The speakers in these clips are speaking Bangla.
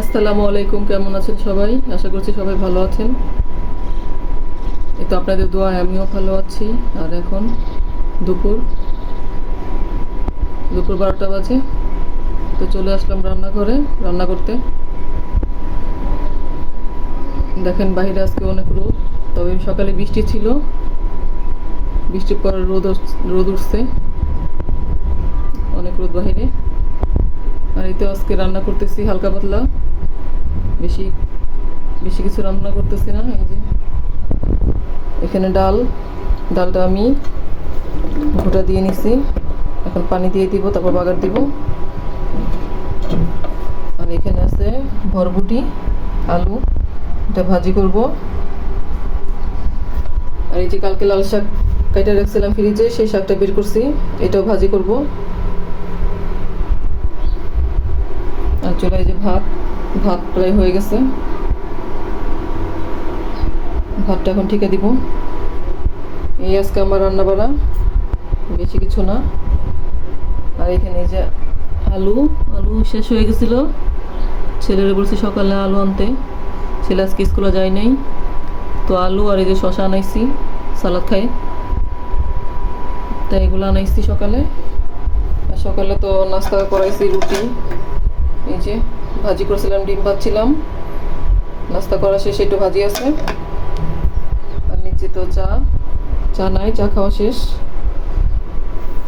আসসালামু আলাইকুম, কেমন আছেন সবাই? আশা করছি সবাই ভালো আছেন। এই তো আপনাদের দোয়ায় আমিও ভালো আছি। আর এখন দুপুর দুপুর বারোটা বাজে। তো চলে আসলাম রান্নাঘরে, রান্না করতে। দেখেন বাইরে আজকে অনেক রোদ, তবে সকালে বৃষ্টি ছিল। বৃষ্টির পর রোদ রোদ উঠছে। অনেক রোদ বাহিরে। আর এই তো আজকে রান্না করতেছি হালকা পাতলা। বেশি বেশি কিছু রান্না করতেছি না, এই যে। এখানে ডাল, ডালটা আমি ঘোটা দিয়ে নিছি। এখন পানি দিয়ে দিব, তারপর বাগার দিব। আর এখানে আছে ভরবুটি আলু, এটা ভাজি করব। আর এই যে কালকে লাল শাক কাইটা রাখছিলাম ফ্রিজে, সেই শাকটা বের করছি, এটাও ভাজি করব। আর চলে যে ভাত ভাত প্রায় হয়ে গেছে। ভাতটা এখন ঠিকা দিব। এই আজকে আমার রান্না বাড়া বেশি কিছু না। আর এখানে যে আলু আলু শেষ হয়ে গেছিল। ছেলেরা বলছি সকালে আলু আনতে। ছেলে আজকে স্কুলে যায় নাই। তো আলু আর এই যে শশা আনাইছি, সালাদ খাই। তাই এগুলো আনাইছি সকালে। আর সকালে তো নাস্তা করাইছি রুটি। এই যে ভাজি করেছিলাম, ডিম ভাজছিলাম। নাস্তা করা শেষ একটু ভাজি আছে। আর নিচে তো চা। চা নাই, চা খাওয়া শেষ।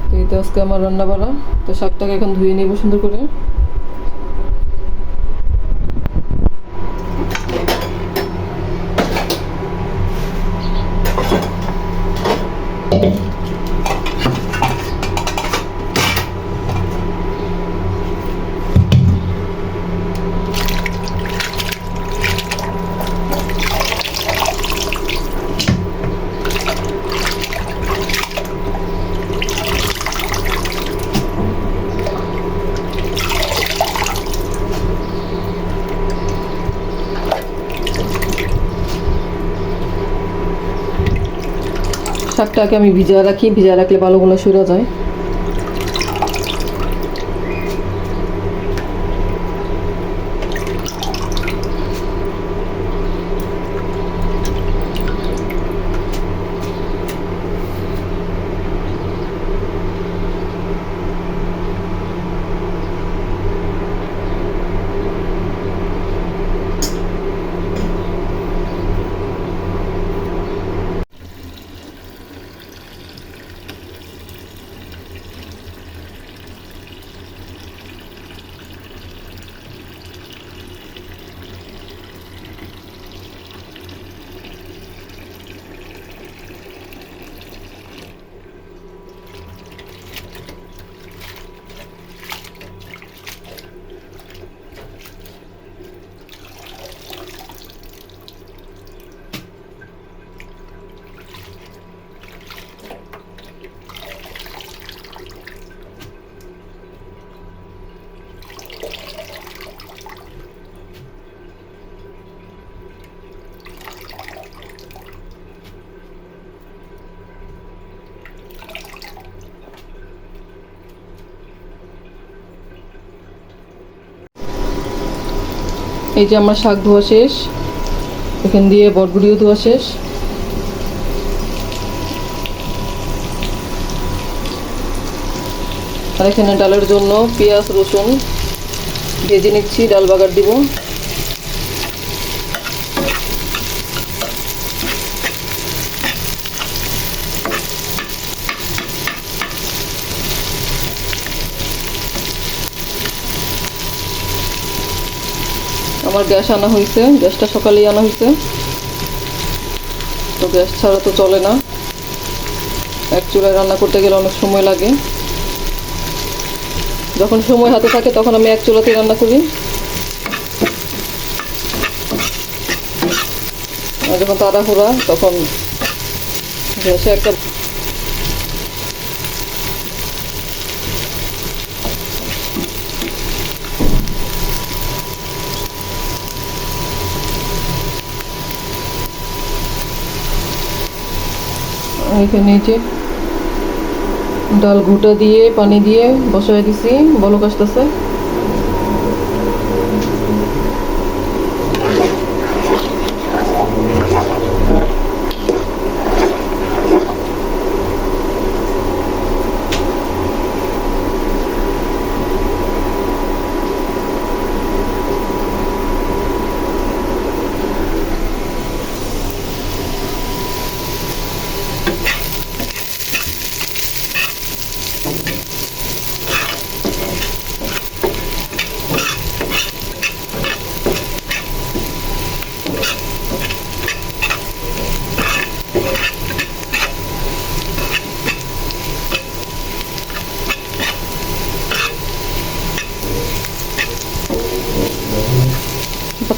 তো এই তো আজকে আমার রান্না বাড়া তো শাকটাকে এখন ধুয়ে নিব সুন্দর করে। শাকটাকে আমি ভিজা রাখি ভিজা রাখলে ভালোগুলো সরে যায়। এই যে আমার শাক ধোয়া শেষ, এখান দিয়ে বটগুড়িও ধোয়া শেষ। আর এখানে ডালের জন্য পেঁয়াজ, রসুন ভেজে নিচ্ছি, ডাল বাগার দিব। আমার গ্যাস আনা হয়েছে, গ্যাসটা সকালেই আনা হয়েছে। তো গ্যাস ছাড়া তো চলে না। এক চুলায় রান্না করতে গেলে অনেক সময় লাগে। যখন সময় হাতে থাকে, তখন আমি এক চুলাতে রান্না করি। আর যখন তাড়াহুড়া, তখন গ্যাসে একটা এখানে যে ডাল ঘুটা দিয়ে পানি দিয়ে বসাই দিছি বলক আসতেছে।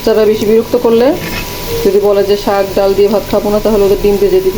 বাচ্চারা বেশি বিরক্ত করলে যদি বলে যে শাক, ডাল দিয়ে ভাত খাব না, তাহলে ওদের ডিম ভেজে দিব।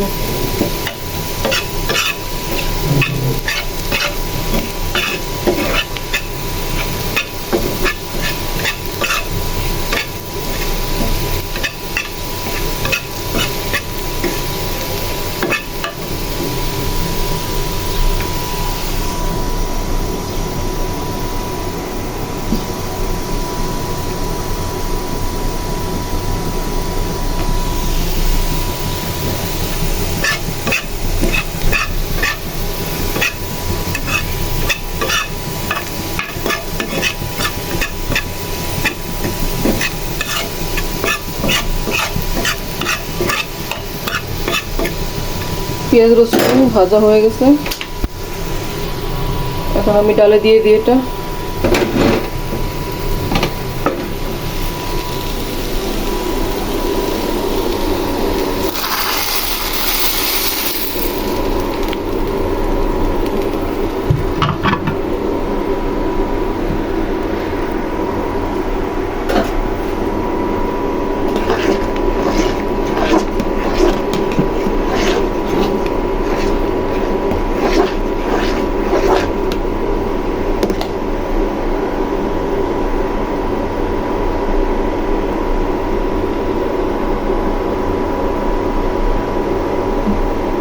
পেঁয়াজ রসুন ভাজা হয়ে গেছে। এখন আমি ডালে দিয়ে দিই এটা।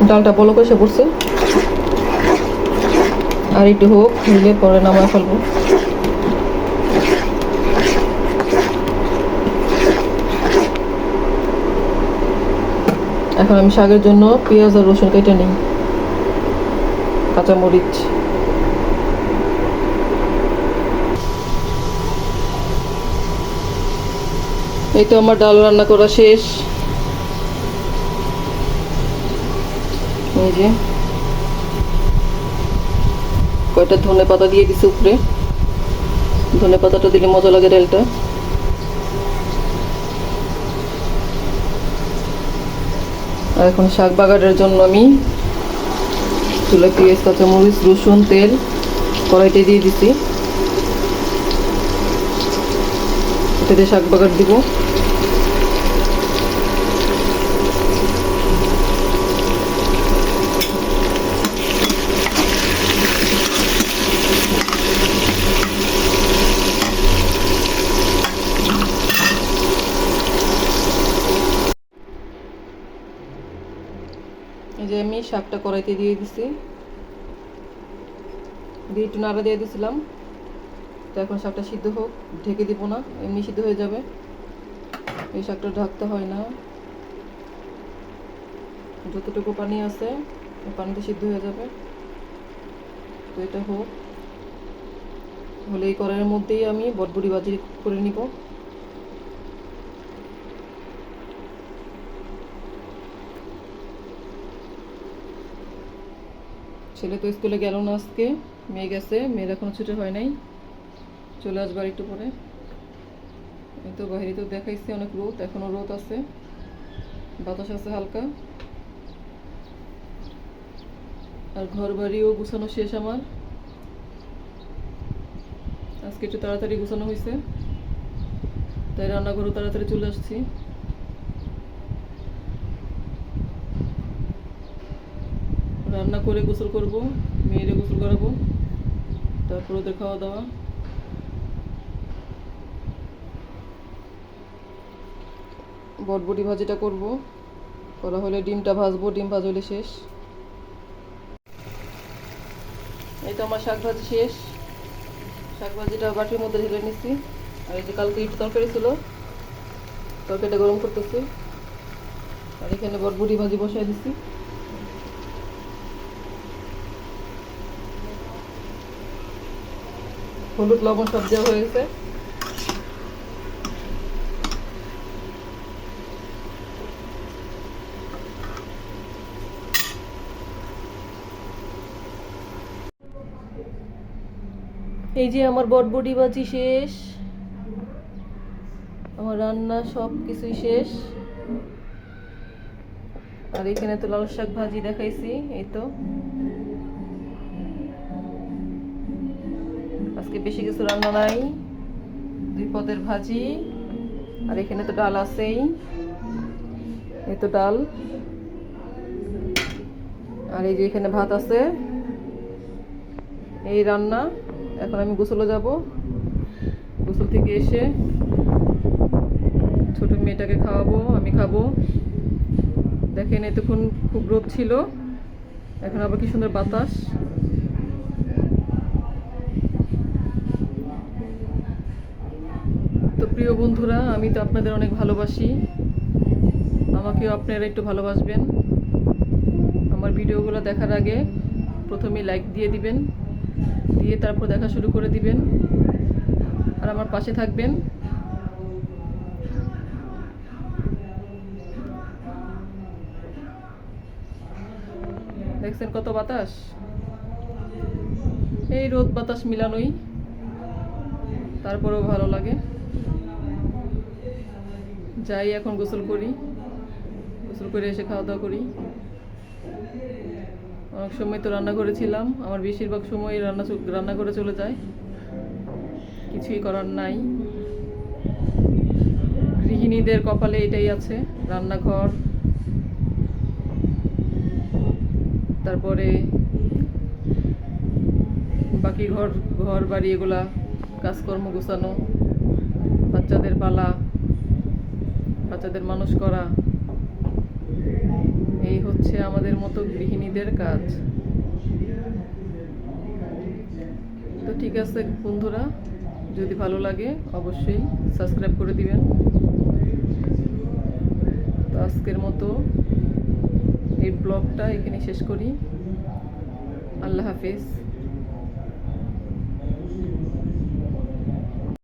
ডালটা বলো কষে পড়ছে। আর একটু হোক হইলে পরে নামায় ফেলব। এখন আমি শাকের জন্য পেঁয়াজ আর রসুন কেটে নিই। কাঁচামরিচ। এই তো আমার ডাল রান্না করা শেষ। এই যে। কয়টা ধনে পাতা দিয়ে দিছে উপরে? ধনে পাতাটা দিলে মজা লাগে ডালটা। আর এখন শাক বাগানের জন্য আমি চুলা, পেঁয়াজ, কাঁচামরিচ, রসুন, তেল, কড়াইতে দিয়ে দিছি। এটাতে শাক বাগার দিব। শাকটা কড়াইতে দিয়ে দিছি। দিয়ে একটু নাড়া দিয়ে দিছিলাম। তো এখন শাকটা সিদ্ধ হোক, ঢেকে দিব না, এমনি সিদ্ধ হয়ে যাবে। এই শাকটা ঢাকতে হয় না। যতটুকু পানি আছে পানিতে সিদ্ধ হয়ে যাবে। তো এটা হোক। হলে এই কড়াইয়ের মধ্যেই আমি বটবুড়ি বাজি করে নিব। ছেলে তো স্কুলে গেল না আজকে, মেয়ে গেছে, মেয়ের এখনও ছুটি হয় নাই। চলে আসবার একটু পরে। এই তো বাইরে তো দেখাইছে অনেক রোদ, এখনও রোদ আছে। বাতাস আছে হালকা। আর ঘর বাড়িও গুছানো শেষ আমার। আজকে একটু তাড়াতাড়ি গুছানো হয়েছে তাই রান্নাঘরও তাড়াতাড়ি চলে আসছি। রান্না করে গোসল করব, মেয়েরে গোসল করাবো, তারপর ওদের খাওয়া দাওয়া। বটবটি ভাজিটা করব, করা হলে ডিমটা ভাজবো, ডিম ভাজ হলে শেষ। এই তো আমার শাক ভাজি শেষ। শাক ভাজিটা বাটির মধ্যে ঢেলে নিচ্ছি আর এই যে কালকে ইট তরকারি ছিল, তরকারিটা গরম করতেছি। আর এখানে বটবটি ভাজি বসাই দিচ্ছি হলুদ, লবণ সব দেওয়া হয়ে গেছে এই যে আমার বটবটি বাজি শেষ। আমার রান্না সব কিছুই শেষ। আর এখানে তো লাল শাক ভাজি দেখাইছি, এই তো। আজকে বেশি কিছু রান্না নাই। দুই পদের ভাজি, আর এখানে তো ডাল আছেই। এই তো ডাল। আর এই যে এখানে ভাত আছে। এই রান্না, এখন আমি গোসলে যাব। গোসল থেকে এসে ছোট মেয়েটাকে খাওয়াবো, আমি খাব। দেখেন, এতক্ষণ খুব রোদ ছিল। এখন আবার কি সুন্দর বাতাস। প্রিয় বন্ধুরা, আমি তো আপনাদের অনেক ভালোবাসি। আমাকেও আপনারা একটু ভালোবাসবেন। আমার ভিডিওগুলো দেখার আগে প্রথমে লাইক দিয়ে দিবেন, দিয়ে তারপর দেখা শুরু করে দিবেন। আর আমার পাশে থাকবেন। দেখছেন কত বাতাস? এই রোদ বাতাস মিলানোই। তারপরেও ভালো লাগে। যাই এখন গোসল করি। গোসল করে এসে খাওয়া দাওয়া করি। অনেক সময় তো রান্না করেছিলাম। আমার বেশিরভাগ সময় রান্না রান্না করে চলে যায়। কিছুই করার নাই। গৃহিণীদের কপালে এটাই আছে, রান্নাঘর। তারপরে বাকি ঘর ঘর বাড়ি এগুলা, কাজকর্ম গোছানো, বাচ্চাদের পালা। বাচ্চাদের মানুষ করা। এই হচ্ছে আমাদের মতো গৃহিণীদের কাজ। তো ঠিক আছে বন্ধুরা, যদি ভালো লাগে অবশ্যই সাবস্ক্রাইব করে দিবেন। তো আজকের মতো এই ব্লগটা এখানে শেষ করি। আল্লাহ হাফিজ।